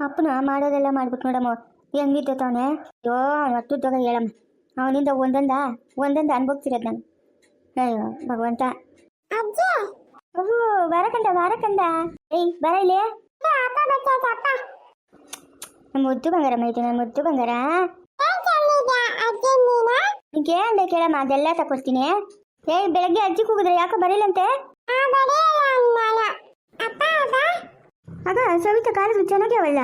ಅಪ್ಪನ ಮಾಡೋದೆಲ್ಲ ಮಾಡ್ಬಿಟ್ಟು ನೋಡಮ್ಮ. ಹೆಂಗಿದ್ದವನೆ ಅಯ್ಯೋ ಒಟ್ಟುದ್ದಾಗ ಹೇಳಮ್ಮ. ಅವನಿಂದ ಒಂದೊಂದ ಒಂದೊಂದು ಅನ್ಭೋಗ್ತಿರೋದು ನಾನು. ಅಯ್ಯೋ ಭಗವಂತ. ಬರಕಂಡ ವಾರಕಂಡ ಏಯ್ ಬರ ಇಲ್ಲಿ. ಮುದ್ದು ಬಂಗಾರ ಮೈತು ನಾನು ಮುದ್ದು ಬಂಗಾರ. ನಿಂಗೆ ಅಂದೆ ಕೇಳಮ್ಮ ಅದೆಲ್ಲ ತಕೊಡ್ತೀನಿ. ಏಯ್ ಬೆಳಗ್ಗೆ ಅಜ್ಜಿ ಕೂಗಿದ್ರೆ ಯಾಕೋ ಬರೀಲಂತೆ? ಆಗ ಸವಿತಾ ಕಾಲು ಚೆನ್ನಾಗಿ ಅವಳ.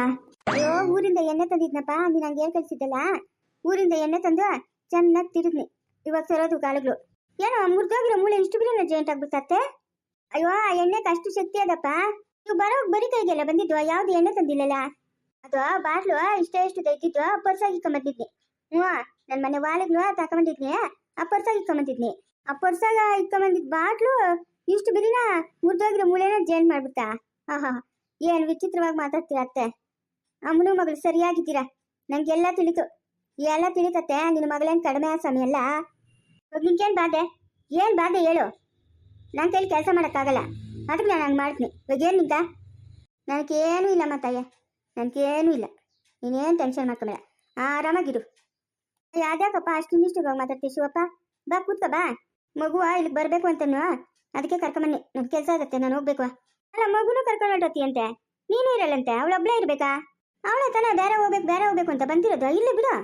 ಅಯ್ಯೋ, ಊರಿಂದ ಎಣ್ಣೆ ತಂದಿದ್ನಪ್ಪ, ನೀನು ನಂಗೆ ಏನು ಕಳಿಸಿದ್ದಲ್ಲ ಊರಿಂದ ಎಣ್ಣೆ ತಂದು ಚೆನ್ನಾಗಿ ತಿರುದ್ನಿ. ಇವಾಗ ಸರೋದು ಕಾಲುಗಳು. ಏನೋ ಮುರಿದೋಗಿರೋ ಮೂಳೆ ಇಷ್ಟು ಬಿರಿನ ಜಾಯಿಂಟ್ ಆಗ್ಬಿಟ್ಟತ್ತೆ ಅಯ್ಯೋ, ಆ ಎಣ್ಣೆಗೆ ಅಷ್ಟು ಶಕ್ತಿ ಅದಪ್ಪ. ನೀವು ಬರೋ ಬರೀ ಕೈಗೆಲ್ಲ ಬಂದಿದ್ವು? ಯಾವ್ದು ಎಣ್ಣೆ ತಂದಿಲ್ಲಲ್ಲ? ಅದು ಬಾಟ್ಲು ಇಷ್ಟೇ ಇಷ್ಟು ಇದ್ದಿದ್ದು ಪರ್ಸಾಗಿ ಇಕ್ಕೊಂಬಂದಿದ್ನಿ. ಹ್ಞೂ ನನ್ನ ಮನೆ ವಾಲಿಗ್ನು ತಕೊಂಬಂದಿದ್ನಿ. ಆ ಪರ್ಸಾಗಿ ಇಕ್ಕೊಂಬಂದಿದ್ನಿ. ಆ ಪರ್ಸಾಗ ಇಕ್ಕೊಂಬಂದಿದ್ ಬಾಟ್ಲು ಇಷ್ಟು ಬಿರಿನ ಮುರಿದೋಗಿರೋ ಮೂಳೆನ ಜಾಯಿಂಟ್ ಮಾಡ್ಬಿಡ್ತಾ? ಆಹಾ. ಏನು ವಿಚಿತ್ರವಾಗಿ ಮಾತಾಡ್ತೀರ ಅತ್ತೆ? ಅಮ್ಮನು ಮಗಳು ಸರಿಯಾಗಿದ್ದೀರಾ? ನನಗೆಲ್ಲ ತಿಳಿತು. ಎಲ್ಲ ತಿಳಿತತ್ತೆ, ನಿನ್ನ ಮಗಳೇನು ಕಡಿಮೆ ಆ ಸ್ವಾಮಿ ಅಲ್ಲ? ನಿನ್ಗೇನು ಬಾಧೆ? ಏನು ಬಾಧೆ ಹೇಳು? ನನ್ನ ಕೈಲಿ ಕೆಲಸ ಮಾಡೋಕ್ಕಾಗಲ್ಲ. ಅದಕ್ಕೆ ನಾನು ಹಂಗೆ ಮಾಡ್ತೀನಿ. ಇವಾಗ ಏನು ನಿಂತ ನನಗೇನೂ ಇಲ್ಲ ಮತ್ತಯ್ಯ ನನಗೇನೂ ಇಲ್ಲ. ನೀನೇನು ಟೆನ್ಷನ್ ಮಾಡ್ಕೊಂಬೇಡ. ಆರಾಮಾಗಿರು. ಯಾವ್ದಾಕಪ್ಪ ಅಷ್ಟು ಇವಾಗ ಮಾತಾಡ್ತೀವಿ ಶಿವಪ್ಪ? ಬಾ, ಕೂತ್ಕೋ, ಬಾ. ಮಗುವ, ಇಲ್ಲಿಗೆ ಬರಬೇಕು ಅಂತನೋ ಅದಕ್ಕೆ ಕರ್ಕೊಂಬನ್ನಿ ನನ್ನ ಕೆಲಸ ಆಗುತ್ತೆ, ನಾನು ಹೋಗ್ಬೇಕು. ಅಲ್ಲ, ಮಗುನು ಕರ್ಕೊಂಡು ಹೊರಟತಿ ಅಂತೆ ನೀನು ಇರಲ್ಲಂತೆ ಅವಳೊಬ್ಳೇ ಇರ್ಬೇಕಾ? ಅವಳ ತನ ಬೇರೆ ಹೋಗ್ಬೇಕು ಬೇರೆ ಹೋಗ್ಬೇಕು ಅಂತ ಬಂದಿರೋದು, ಇಲ್ಲೇ ಬಿಡು.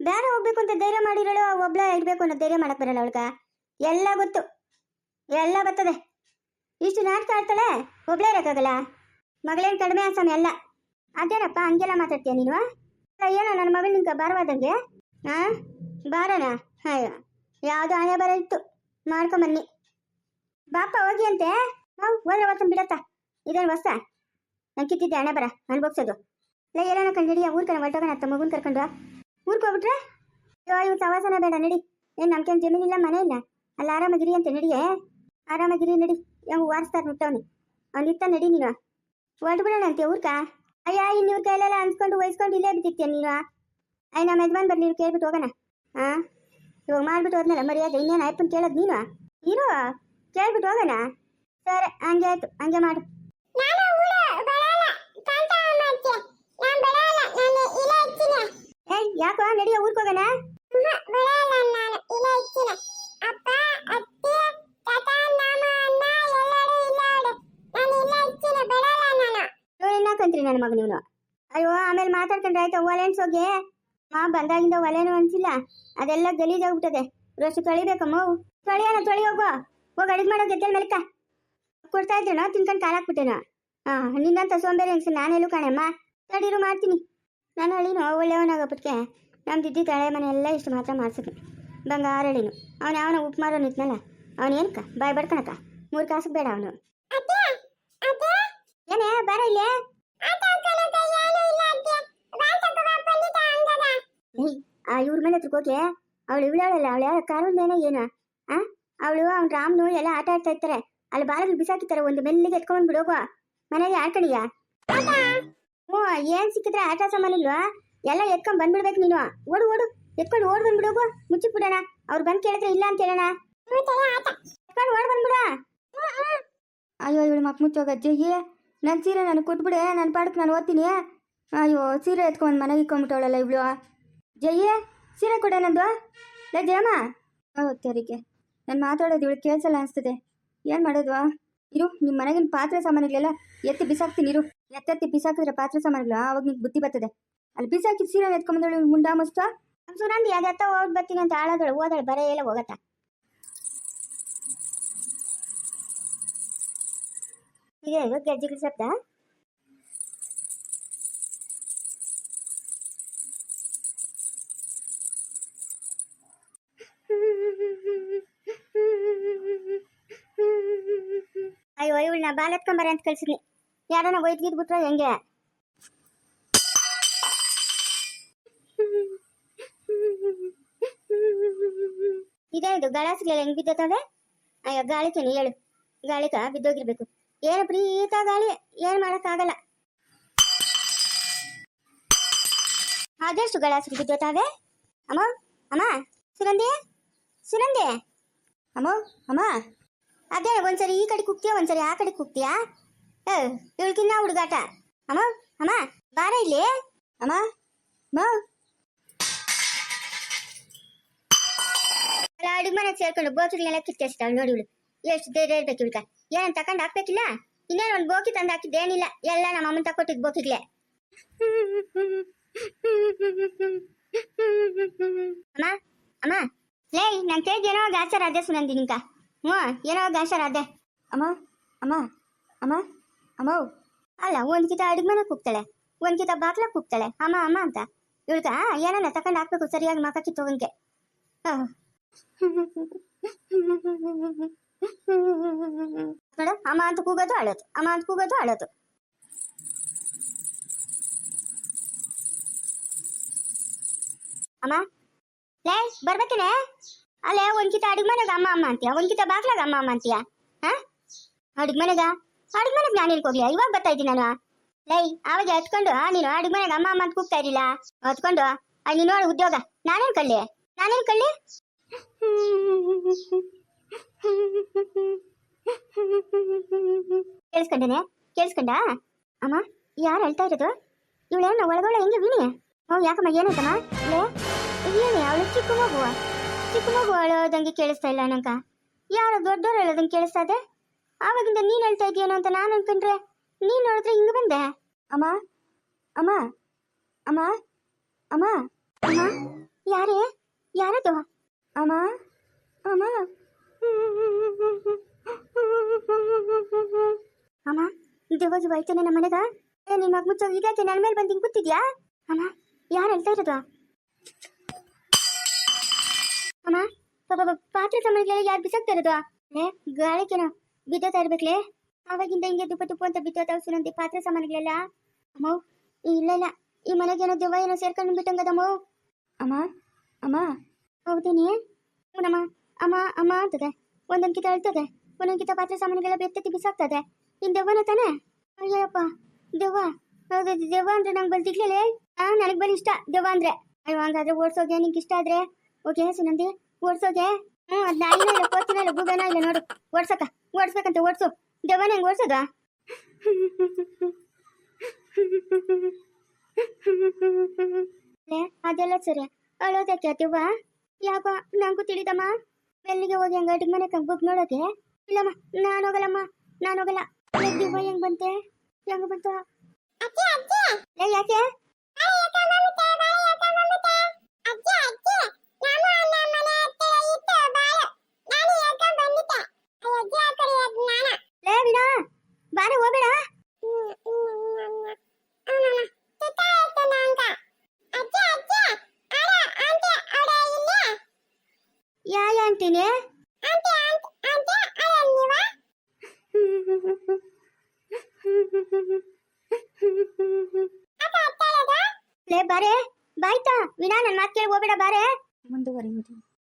ಬೇರೆ ಹೋಗ್ಬೇಕು ಅಂತ ಧೈರ್ಯ ಮಾಡಿರೋಳು ಒಬ್ಳ ಇರ್ಬೇಕು ಅನ್ನೋ ಧೈರ್ಯ ಮಾಡಕ್ ಬರಲ್ಲ ಅವಳ್ಗ. ಎಲ್ಲ ಗೊತ್ತು. ಎಲ್ಲ ಬರ್ತದೆ. ಇಷ್ಟು ನಾಟಕ ಆಡ್ತಾಳೆ, ಒಬ್ಳೇ ಇರೋಕ್ಕಾಗಲ್ಲ? ಮಗಳೇನು ಕಡಿಮೆ ಆಸಾಮಿ ಎಲ್ಲ ಅದೇನಪ್ಪ, ಹಂಗೆಲ್ಲ ಮಾತಾಡ್ತೀಯ ನೀನು ಏನೋ ನನ್ನ ಮಗಳು ನಿಂಗೆ ಬಾರವಾದಂಗೆ ಹಾ ಬಾರನ ಅಯ್ಯೋ, ಯಾವುದು ಆನೆ ಬರ ಇತ್ತು ಮಾಡ್ಕೊಂಬನ್ನಿ ಬಾಪ ಹೋಗಿ ಅಂತೆ ನಾವು ಹೋದ್ರೆ ಅವತ್ತೊಂದು ಬಿಡತ್ತ? ಇದೇನು ಹೊಸ ನಾನು ಕಿತ್ತಿದ್ದೆ, ಹಣೆ ಬರ ಅನ್ಭೋಗ್ಸೋದು ಇಲ್ಲ ಏನೋ ಕಂಡಿಡಿಯ ಊರ್ ಕಡೆ ಹೊರಟೋಗೋಣ, ಅತ್ತ ಮಗುನ್ ಕರ್ಕೊಂಡು ಊರ್ಗೆ ಹೋಗ್ಬಿಟ್ರೆ? ಅಯ್ಯೋ ಇವ್ ಸವಾಸನ ಬೇಡ, ನಡಿ. ಏನು ನಮ್ಕೇನು ಜಮೀನಿಲ್ಲ, ಮನೆ ಇಲ್ಲ? ಅಲ್ಲಿ, ಆರಾಮಾಗಿರಿ ಅಂತ ನಡಿಯೇ? ಆರಾಮಾಗಿರಿ, ನಡಿ. ಹೆಂಗ್ ವಾರಿಸ್ತಾರೆ ಮುಟ್ಟವನಿ? ಅವ್ನಿತ್ತ ನಡಿ ನೀನು. ಹೊರಟ್ಬಿಡೋಣ ಅಂತೆ ಊರ್ಕ? ಅಯ್ಯ ಇನ್ನು ಇವ್ರ ಕೈಲೆಲ್ಲ ಅನ್ಸ್ಕೊಂಡು ವಹಿಸ್ಕೊಂಡು ಇಲ್ಲೇ ಬಿದ್ದಿರ್ತೀಯ ನೀನು? ಅಯ್ಯ ನಮ್ಮ ಯಜಮಾನ್ ಬರ್ಲಿ ನೀವು ಕೇಳ್ಬಿಟ್ಟು ಹೋಗೋಣ. ಹಾಂ? ಇವಾಗ ಮಾಡ್ಬಿಟ್ಟು ಹೋದ್ನಲ್ಲ, ಮರ್ಯಾದೆ. ಇನ್ನೇನು ಆಯ್ಪನ್ ಕೇಳೋದು ನೀನು? ಇರೋ ಕೇಳ್ಬಿಟ್ಟು ಹೋಗೋಣ? ಸರಿ ಹಂಗೆ ಆಯ್ತು ಹಂಗೆ ಮಾಡು. ಯಾಕೋ ನಡಿಯ ಊರ್ಗ್ ಹೋಗೋಣ? ಕಂತ್ರಿ ನನ್ನ ಮಗ ನೀನು ಅಯ್ಯೋ ಆಮೇಲೆ ಮಾತಾಡ್ಕೊಂಡ್ರೆ ಆಯ್ತಾ ಒಲೆನ್ಸ್ ಹೋಗಿ ಮಾ ಬಂದಾಗಿಂದ ಒಲೆನೂ ಅನ್ಸಿಲ್ಲ. ಅದೆಲ್ಲ ಗಲೀಜಾಗ್ಬಿಟ್ಟದೆ. ರೋಷ ತೊಳಿಬೇಕಮ್ಮ. ತೊಳಿಯೋಣ ತೊಳಿ ಹೋಗೋ. ಹೋಗಿ ಅಡಿಗೆ ಮಾಡೋ ಗೆದ್ದಲ್ ಮೇಲ್ಕ. ಕೊಡ್ತಾ ಇದ್ದೇನೋ ತಿನ್ಕೊಂಡು ಕಾಲಾಕ್ಬಿಟ್ಟೇನೋ. ಹಾ ನಿನ್ನಂತ ಸೋಂಬೇರಿ ಹೆಂಗ್ಸ ನಾನೆಲ್ಲೂ ಕಾಣಮ್ಮ. ತಡೀರು ಮಾಡ್ತೀನಿ. ನಾನು ಹಳ್ಳಿನೋ ಒಳ್ಳೆಯವನಾಗಪ್ಪಟ್ಕೆ. ನಮ್ಮ ದಿದ್ದಿ ತಳೆ ಮನೆ ಎಲ್ಲ ಇಷ್ಟು ಮಾತ್ರ ಮಾಡ್ಸಿದ್ನಿ. ಬಂಗಾರ ಹಳ್ಳಿನು ಅವನು ಅವನ ಉಪ್ಮಾರೋ ನಿಂತ್ನಲ್ಲ. ಅವನು ಏನಕ್ಕ? ಬಾಯ್ ಬಡ್ಕಣಕ್ಕ ಮೂರು ಕಾಸು ಬೇಡ ಅವನು. ಏನೇ ಬರ ಇಲ್ಲೇ? ಆ ಇವ್ರ ಮನೆ ಹತ್ರಕ್ಕೆ ಹೋಗಿ? ಅವಳು ಇವಳಲ್ಲ ಅವಳು ಯಾರ ಏನು? ಆ? ಅವಳು ಅವ್ನ ರಾಮ್ನು ಎಲ್ಲ ಆಟ ಆಡ್ತಾ ಇರ್ತಾರೆ. ಅಲ್ಲಿ ಬಾರಲ್ಲಿ ಬಿಸಾಕಿತಾರೆ ಒಂದು ಮೆಲ್ಲಿಗೆ ಎತ್ಕೊಂಡ್ ಬಿಡೋಗು ಮನೆಗೆ ಆಡ್ಕಣಿಯ ಹ್ಞೂ ಏನ್ ಸಿಕ್ಕಿದ್ರೆ ಆಟ ಸಾಮಾನು ಇಲ್ವಾ? ಎಲ್ಲ ಎತ್ಕೊಂಡ್ ಬಂದ್ಬಿಡ್ಬೇಕು ನೀನು. ಓಡು ಓಡು. ಎತ್ಕೊಂಡು ಓಡ್ ಬಂದ್ಬಿಡೋಗು ಮುಚ್ಚಿ ಬಿಡೋಣ ಅವ್ರು ಬಂದ್ ಕೇಳಿದ್ರೆ ಇಲ್ಲ ಅಂತ ಹೇಳೋಣ. ಎತ್ಕೊಂಡು ಓಡ್ ಬಂದ್ಬಿಡ. ಅಯ್ಯೋ, ಇವಳು ಮಕ್ ಮುಚ್ಚೋಗ ಅಜ್ಜಿಗೆ ನನ್ನ ಸೀರೆ ನಾನು ಕೊಟ್ಬಿಡೆ. ನನ್ನ ಪಾಡಕ್ಕೆ ನಾನು ಓದ್ತೀನಿ. ಅಯ್ಯೋ, ಸೀರೆ ಎತ್ಕೊಂಡು ಮನೆಗೆ ಇಕ್ಕೊಂಬಿಟ್ಟವಳಲ್ಲ ಇವಳು. ಜಯ್ಯ ಸೀರೆ ಕೊಡ ನಂದು. ಲೇ ಜಯಮ್ಮ ಓದ್ತಾರಿಗೆ ನಾನು ಮಾತಾಡೋದು ಇವಳು ಕೇಳಿಸಲ್ಲ ಅನಿಸ್ತದೆ. ಏನು ಮಾಡೋದು ಇರು ನಿಮ್ಮ ಮನೆಗಿನ ಪಾತ್ರೆ ಸಾಮಾನುಗಳೆಲ್ಲ ಎತ್ತಿ ಬಿಸಾಕ್ತೀನಿ, ಇರು. ಎತ್ತೆತ್ತಿ ಬಿಸಾಕಿದ್ರೆ ಪಾತ್ರೆ ಸಾಮಾನುಗಳು ಅವಾಗ ನಿಂಗೆ ಬುದ್ಧಿ ಬರ್ತದೆ. ಅಲ್ಲಿ ಬಿಸಾಕಿ ಸೀರೆ ಎತ್ಕೊಂಬಂದಳು ಮುಂಡಾ ಮಸ್ತ. ಸುನಂದಿ ಅದೆತ್ತ ಹೋಗಿ ಬರ್ತೀನಿ ಅಂತ ಆಳದಳು ಓದಳು ಬರೇ ಎಲ್ಲ ಹೋಗತ್ತ. ಇದೆ ಇದು ಗೆಜ್ಜೆಗಳ ಬಾಲ್ ಎತ್ಕೊಂಬರ ಅಂತ ಕಳ್ಸಿದ್ನಿ. ಯಾರನ್ನ ಒಯ್ದು ಬಿಟ್ರ ಹೆಂಗೆ? ಇದೇ ಗಳಾಸಿಗೆಲ್ಲ ಹೆಂಗ್ ಬಿದ್ದತವೆ ಅಯ್ಯೋ ಗಾಳಿಕೇನೆ ಹೇಳು. ಗಾಳಿಕ ಬಿದ್ದೋಗಿರ್ಬೇಕು. ಏನು ಪ್ರೀತ ಗಾಳಿ, ಏನ್ ಮಾಡಕ್ಕಾಗಲ್ಲ. ಅದೆಷ್ಟು ಗಳಾಸಿಗೆ ಬಿದ್ದೋತಾವೆ ಅಮ್ಮ ಅಮ್ಮ, ಸುನಂದಿ ಸುನಂದಿ. ಅಮ್ಮ ಅಮ್ಮ. ಅದೇ ಒಂದ್ಸರಿ ಈ ಕಡೆ ಕುಗ್ತೀಯ, ಒಂದ್ಸರಿ ಆ ಕಡೆ ಕುಗ್ತೀಯಾ? ಇವಳ್ಕಿನ್ನ ಹುಡುಗಾಟ. ಅಮ್ಮ ಅಮ್ಮ, ಬಾರ ಇಲ್ಲಿ. ಅಮ್ಮ ಅಡುಗೆ ಮನೆ ಸೇರ್ಕೊಂಡು ಬೋಕಿಗೆಲ್ಲ ಕಿತ್ಕೇಸ್ತಾಳೆ ನೋಡಿ ಇವಳು. ಎಷ್ಟು ಧೈರ್ಯ ಇರ್ಬೇಕು ಇವಳ್ಕ ಏನ್ ತಕೊಂಡ್ ಹಾಕ್ಬೇಕಿಲ್ಲ? ಇನ್ನೇನು ಒಂದು ಬೋಕಿ ತಂದು ಹಾಕಿದ್ದೇನಿಲ್ಲ ಎಲ್ಲ ನಮ್ಮ ಅಮ್ಮನ ತಕೊಟ್ಟಿದ್ ಬೋಕಿಗ್ಲೆ. ಅಮ್ಮ ಅಮ್ಮ. ಲೇ, ನಾನು ಕೇಳಿದ್ ಏನೋ ಗಾಚಾರ ಅದೇ ಸುನಂದಿ ನಿಂಕ ಹ್ಞೂ ಏನೋ ಗಾಚಾರ ಅದೇ ಅಮ್ಮ ಅಮ್ಮ ಅಮ್ಮ ಅಮ್ಮ ಅಲ್ಲ, ಒಂದ್ ಕಿತ ಅಡುಗೆ ಮನೆ ಕೂಗ್ತಾಳೆ. ಒಂದ್ ಕಿತ ಬಾಕ್ಲ ಕೂಗ್ತಾಳೆ. ಅಮ್ಮ ಅಮ್ಮ ಅಂತ. ಇವಳ್ಕ ಏನನ್ನ ತಕೊಂಡ್ ಹಾಕ್ಬೇಕು ಸರಿಯಾಗಿ ಮಕ ಕಿತ್ತೋಗಂಗೆ. ನೋಡ, ಅಮ್ಮ ಅಂತ ಕೂಗೋದು ಅಳೋದು. ಅಮ್ಮ ಅಂತ ಕೂಗೋದು ಅಳೋದು. ಅಮ್ಮ. ಲೇ, ಬರ್ಬೇಕೇನೆ? ಅಲ್ಲೇ ಒಂದ್ಕಿತ ಅಡುಗೆ ಮನೆಗ ಅಮ್ಮ ಅಮ್ಮ ಅಂತೀಯ? ಒಂದ್ಕಿತ ಬಾಗ್ಲಾಗ ಅಮ್ಮ ಅಮ್ಮ ಅಂತೀಯ? ಹಾ? ಅಡುಗೆ ಮನೆಗ? ಅಡುಗೆ ಮನೆಗೆ ನಾನು ಹೋಗ್ಲಿ ಇವಾಗ ಬರ್ತಾ ಇದ್ದೀನಿ ನಾನು. ಲೈ ಅವಾಗ ಹತ್ಕೊಂಡು ನೀನು ಅಡುಗೆ ಮನೆಗೆ ಅಮ್ಮ ಅಮ್ಮ ಅಂತ ಕೂಗ್ತಾ ಇರಲಿಲ್ಲ ಹತ್ಕೊಂಡು ಅಲ್ಲಿ ನೋಡು ಉದ್ಯೋಗ. ನಾನೇನ್ ಕಳ್ಳಿ? ನಾನೇನ್ ಕಳ್ಳಿ? ಕೇಳಿಸ್ಕೊಂಡೇನೆ? ಕೇಳಿಸ್ಕೊಂಡ? ಅಮ್ಮ, ಯಾರು ಹೇಳ್ತಾ ಇರೋದು? ಇವಳೇನ ಒಳಗೊಳ ಹೆಂಗೆ ವೀಣಿ? ಹ್ಞೂ ಯಾಕಮ್ಮ, ಏನಾಯ್ತಮ್ಮ? ಏನೇ, ಅವಳು ಚಿಕ್ಕ ಮಗು ಚಿಕ್ಕ ಮಗು ಅಳೋದಂಗೆ ಕೇಳಿಸ್ತಾ ಇಲ್ಲ ನಂಗ. ಯಾರೋ ದೊಡ್ಡವ್ರು ಹೇಳೋದಂಗೆ ಕೇಳಿಸ್ತಾ ಇದೆ ಆವಾಗಿಂದ ನೀನ್ ಹೇಳ್ತಾ ಇದೀಯೇನೋ ಅಂತ ನಾನು ಅನ್ಕೊಂಡ್ರೆ ನೀನ್ ನೋಡಿದ್ರೆ ಹಿಂಗ ಬಂದೆ? ಅಮ್ಮ ಅಮ್ಮ ಅಮ್ಮ ಅಮ್ಮ ಅಮ್ಮ, ಯಾರೇ? ಯಾರದು? ಅಮ್ಮ ಅಮ್ಮ. ಅಮ್ಮ ದೇವಜು ಬೈತಾನೆ ನಮ್ಮ ಮನೆಗ ಏ, ನಿನ್ ಮಗ ಮುಚ್ಚೋ ಈಗ ನನ್ನ ಮೇಲೆ ಬಂದು ಹಿಂಗ್ ಕೂತಿದ್ಯಾ? ಅಮ್ಮ, ಯಾರು ಹೇಳ್ತಾ ಇರೋದು? ಪಾತ್ರೆ ಸಾಮಾನುಗಳೆಲ್ಲ ಯಾರು ಬಿಸಾಕ್ತಾ ಇರೋದು? ಏ, ಗಾಳಿಕೇನೋ ಬಿದ್ದೋತಾ ಇರ್ಬೇಕ್ಲೆ? ಅವಾಗಿಂದ ಹಿಂಗೆ ತುಪ್ಪ ತುಪ್ಪ ಅಂತ ಬಿದ್ದೋತಾವ ಸುನಂದಿ ಪಾತ್ರೆ ಸಾಮಾನುಗಳೆಲ್ಲ? ಅಮ್ಮ, ಇಲ್ಲ ಇಲ್ಲ, ಈ ಮನೆಗೇನೋ ದೆವ್ವ ಏನೋ ಸೇರ್ಕೊಂಡು ಬಿಟ್ಟಂಗದಮ್ಮ ಅಮ್ಮ? ಅಮ್ಮ ಹೌದೇನಿ? ಹ್ಞೂನಮ್ಮ, ಅಮ್ಮ ಅಮ್ಮ ಅಂತದೆ. ಒಂದೊಂದು ಕಿತ ಅಳ್ತದೆ, ಒಂದೊಂದು ಕಿತ ಪಾತ್ರೆ ಸಾಮಾನುಗಳೆಲ್ಲ ಬೆತ್ತತಿ ಬಿಸಾಕ್ತದೆ ಇನ್ ದೆವ್ವನ ತಾನೆ? ಅಯ್ಯಪ್ಪ ದೆವ್ವ? ಹೌದು, ದೆವ್ವ ಅಂದ್ರೆ ನಂಗೆ ಬಲ್ತಿಗ್ಲೇ ಆ, ನನಗೆ ಬರೀ ಇಷ್ಟ, ದೆವ್ವ ಅಂದ್ರೆ. ಅಯ್ಯೋ, ಹಂಗಾದ್ರೆ ಓಡ್ಸೋಗೆ ನಿಂಗೆ ಇಷ್ಟ ಆದ್ರೆ? ಓಕೆ, ಸುನಂದಿ. ಓಡ್ಸೋಗೆ ಹ್ಞೂ, ಅದು ನಾಯಿನೋ ಇಲ್ಲ ಕೋಚಿನ ಇಲ್ಲ ಗೂಬೆನೋ ಇಲ್ಲ, ನೋಡು. ಓಡ್ಸಕ್ಕ, ಓಡಿಸ್ಬೇಕಂತ, ಓಡಿಸು. ದೆವ್ವನ ಹೆಂಗೆ ಓಡಿಸೋದು? ಅದೆಲ್ಲ ಸರಿ. ಅಳೋದಕ್ಕೆ ದೆವ್ವ ಯಾಕೋ ನಂಗೂ ತಿಳಿದಮ್ಮ? ಬೆಲ್ಲಿಗೆ ಹೋಗಿ ಹಂಗ ಅಡಿಗೆ ಮನೆ ಕಂಗ್ ನೋಡೋಕೆ ಇಲ್ಲಮ್ಮ, ನಾನು ಹೋಗಲ್ಲಮ್ಮ, ನಾನು ಹೋಗಲ್ಲ. ದೆವ್ವ ಹೆಂಗ್ ಬಂತೆ? ಹೆಂಗ ಬಂತು? ಯಾಕೆ? ಯಾ ಆಂಟಿನೇ. ಲೇ ಬಾರೆ ಬಾಯ್ತಾ ವಿನಾ ನನ್ನ ಮಾತು ಕೇಳಿ ಹೋಗ್ಬೇಡ ಬಾರೆ. ಮುಂದುವರಿಯುವುದು.